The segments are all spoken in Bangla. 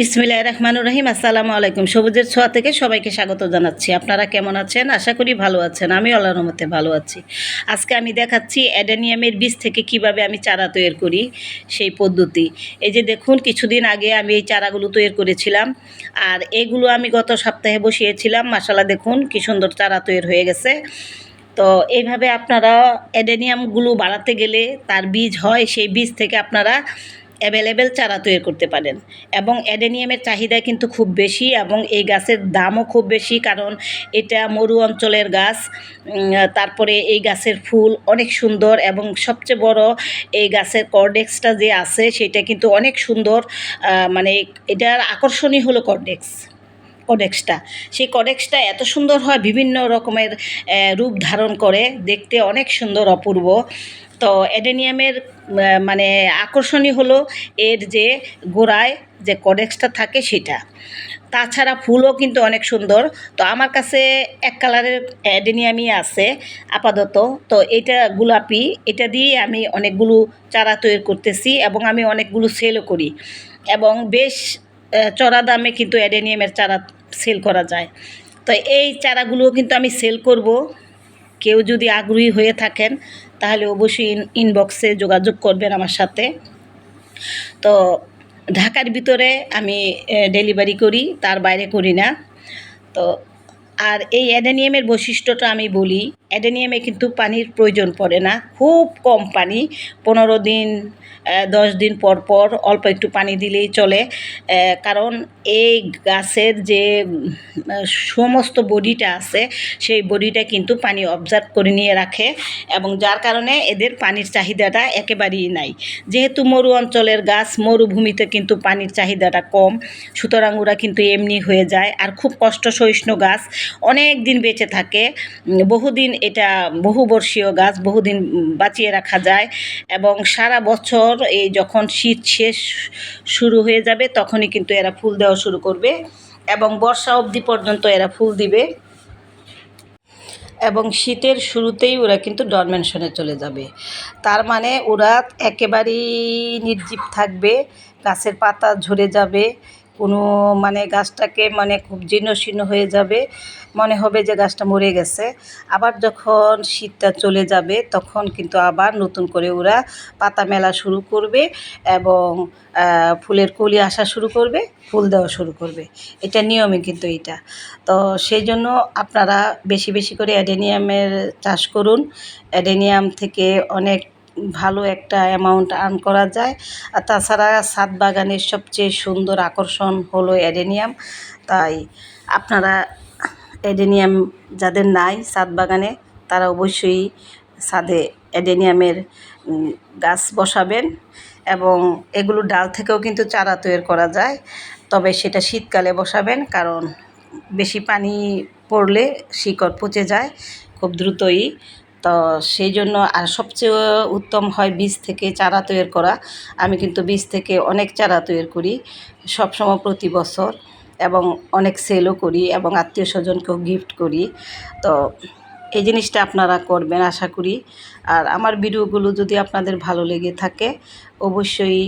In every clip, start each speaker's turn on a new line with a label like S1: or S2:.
S1: বিসমিল্লাহ রহমানুর রহিম। আসসালামু আলাইকুম। সবুজের ছোঁয়া থেকে সবাইকে স্বাগত জানাচ্ছি। আপনারা কেমন আছেন? আশা করি ভালো আছেন। আমি আল্লাহর রহমতে ভালো আছি। আজকে আমি দেখাচ্ছি অ্যাডেনিয়ামের বীজ থেকে কীভাবে আমি চারা তৈরি করি, সেই পদ্ধতি। এই যে দেখুন, কিছুদিন আগে আমি এই চারাগুলো তৈরি করেছিলাম। আর এগুলো আমি গত সপ্তাহে বসিয়েছিলাম। মাসালা দেখুন কি সুন্দর চারা তৈরি হয়ে গেছে। তো এইভাবে আপনারা অ্যাডেনিয়ামগুলো বাড়াতে গেলে তার বীজ হয়, সেই বীজ থেকে আপনারা অ্যাভেলেবেল চারা তৈরি করতে পারেন। এবং অ্যাডেনিয়ামের চাহিদা কিন্তু খুব বেশি এবং এই গাছের দামও খুব বেশি, কারণ এটা মরু অঞ্চলের গাছ। তারপরে এই গাছের ফুল অনেক সুন্দর এবং সবচেয়ে বড় এই গাছের কর্ডেক্সটা যে আছে, সেটা কিন্তু অনেক সুন্দর। মানে এটার আকর্ষণই হলো কর্ডেক্স কডেক্সটা সেই কডেক্সটা এত সুন্দর হয়, বিভিন্ন রকমের রূপ ধারণ করে। দেখতে অনেক সুন্দর, অপূর্ব। তো অ্যাডেনিয়ামের মানে আকর্ষণই হলো এর যে গোড়ায় যে কডেক্সটা থাকে সেটা। তাছাড়া ফুলও কিন্তু অনেক সুন্দর। তো আমার কাছে এক কালারের অ্যাডেনিয়ামই আছে আপাতত। তো এটা গোলাপি, এটা দিয়ে আমি অনেকগুলো চারা তৈরি করতেছি এবং আমি অনেকগুলো সেলও করি। এবং বেশ চড়া দামে কিন্তু অ্যাডেনিয়ামের চারা সেল করা যায়। তো এই চারাগুলোও কিন্তু আমি সেল করব। কেউ যদি আগ্রহী হয়ে থাকেন, তাহলে অবশ্যই ইন ইনবক্সে যোগাযোগ করবেন আমার সাথে। তো ঢাকার ভিতরে আমি ডেলিভারি করি, তার বাইরে করি না। তো আর এই অ্যাডেনিয়ামের বৈশিষ্ট্যটা আমি বলি। অ্যাডেনিয়ামে কিন্তু পানির প্রয়োজন পড়ে না। খুব কম পানি, পনেরো দিন দশ দিন পর পর অল্প একটু পানি দিলেই চলে। কারণ এই গাছের যে সমস্ত বডিটা আছে, সেই বডিটা কিন্তু পানি অবজার্ভ করে নিয়ে রাখে এবং যার কারণে এদের পানির চাহিদাটা একেবারেই নাই। যেহেতু মরু অঞ্চলের গাছ, মরুভূমিতে কিন্তু পানির চাহিদাটা কম, সুতরাং ওরা কিন্তু এমনি হয়ে যায়। আর খুব কষ্ট সহিষ্ণু গাছ, অনেক দিন বেঁচে থাকে বহুদিন এটা বহুবর্ষীয় গাছ, বহুদিন বাঁচিয়ে রাখা যায় এবং সারা বছর এই যখন শীত শেষ শুরু হয়ে যাবে তখনই কিন্তু এরা ফুল দেওয়া শুরু করবে এবং বর্ষা অবধি পর্যন্ত এরা ফুল দিবে। এবং শীতের শুরুতেই ওরা কিন্তু ডরমেনশনে চলে যাবে। তার মানে ওরা একেবারেই নির্জীব থাকবে, গাছের পাতা ঝরে যাবে কোনো মানে গাছটাকে মানে খুব জীর্ণ শীর্ণ হয়ে যাবে, মনে হবে যে গাছটা মরে গেছে। আবার যখন শীতটা চলে যাবে, তখন কিন্তু আবার নতুন করে ওরা পাতা মেলা শুরু করবে এবং ফুলের কলি আসা শুরু করবে, ফুল দেওয়া শুরু করবে। এটা নিয়মে কিন্তু এটা তো সেই জন্য আপনারা বেশি বেশি করে অ্যাডেনিয়ামের চাষ করুন। অ্যাডেনিয়াম থেকে অনেক ভালো একটা অ্যামাউন্ট আর্ন করা যায়। আর তাছাড়া ছাদ বাগানের সবচেয়ে সুন্দর আকর্ষণ হলো অ্যাডেনিয়াম তাই আপনারা অ্যাডেনিয়াম যাদের নাই ছাদ বাগানে, তারা অবশ্যই ছাদে অ্যাডেনিয়ামের গাছ বসাবেন। এবং এগুলো ডাল থেকেও কিন্তু চারা তৈরি করা যায়। তবে সেটা শীতকালে বসাবেন, কারণ বেশি পানি পড়লে শিকড় পচে যায় খুব দ্রুতই। তো সেই জন্য আর সবচেয়ে উত্তম হয় বীজ থেকে চারা তৈরি করা। আমি কিন্তু বীজ থেকে অনেক চারা তৈরি করি, সবসময় প্রতি বছর এবং অনেক সেলও করি এবং আত্মীয় স্বজনকেও গিফট করি। তো এই জিনিসটা আপনারা করবেন আশা করি। আর আমার ভিডিওগুলো যদি আপনাদের ভালো লেগে থাকে, অবশ্যই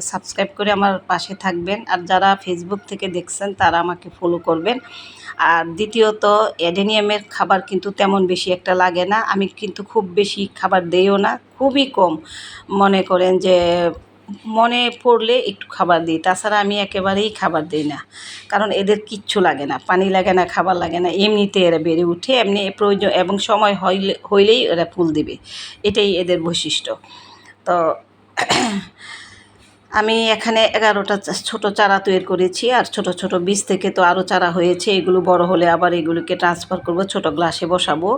S1: সাবস্ক্রাইব করে আমার পাশে থাকবেন। আর যারা ফেসবুক থেকে দেখছেন, তারা আমাকে ফলো করবেন। আর দ্বিতীয়ত অ্যাডেনিয়ামের খাবার কিন্তু তেমন বেশি একটা লাগে না। আমি কিন্তু খুব বেশি খাবার দেইও না, খুবই কম। মনে করেন যে, মনে পড়লে একটু খাবার দিই। তাছাড়া আমি একেবারেই খাবার দিই না। কারণ এদের কিচ্ছু লাগে না, পানি লাগে না, খাবার লাগে না। এমনিতে এরা বেড়ে উঠে, এমনি প্রয়োজন, এবং সময় হইলে, হইলেই এরা ফুল দিবে। এটাই এদের বৈশিষ্ট্য। তো আমি এখানে এগারোটা ছোট চারা তৈরি করেছি আর ছোট ছোট বীজ থেকে তো আরও চারা হয়েছে। এগুলো বড় হলে আবার এগুলোকে ট্রান্সফার করব, ছোট গ্লাসে বসাবো।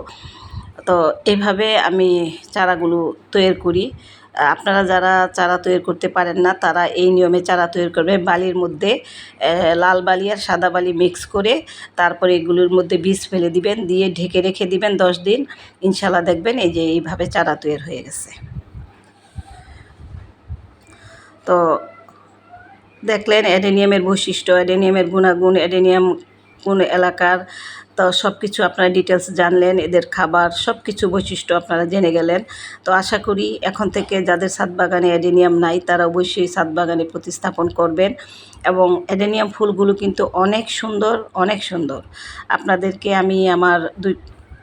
S1: তো এইভাবে আমি চারাগুলো তৈরি করি। আপনারা যারা চারা তৈরি করতে পারেন না, তারা এই নিয়মে চারা তৈরি করবে। বালির মধ্যে লাল বালি আর সাদা বালি মিক্স করে তারপরে এগুলোর মধ্যে বীজ ফেলে দিবেন, দিয়ে ঢেকে রেখে দিবেন দশ দিন। ইনশাল্লাহ দেখবেন এই যে এইভাবে চারা তৈরি হয়ে গেছে। তো দেখলেন অ্যাডেনিয়ামের বৈশিষ্ট্য, অ্যাডেনিয়ামের গুণাগুণ, অ্যাডেনিয়াম কোন এলাকার, তো সব কিছু আপনারা ডিটেলস জানলেন, এদের খাবার সব কিছু বৈশিষ্ট্য আপনারা জেনে গেলেন। তো আশা করি এখন থেকে যাদের ছাদ বাগানে অ্যাডেনিয়াম নাই, তারা অবশ্যই ছাদ বাগানে প্রতিস্থাপন করবেন এবং অ্যাডেনিয়াম ফুলগুলো কিন্তু অনেক সুন্দর অনেক সুন্দর। আপনাদেরকে আমি আমার দুই,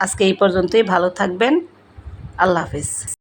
S1: আজকে এই পর্যন্তই, ভালো থাকবেন। আল্লাহ হাফিজ।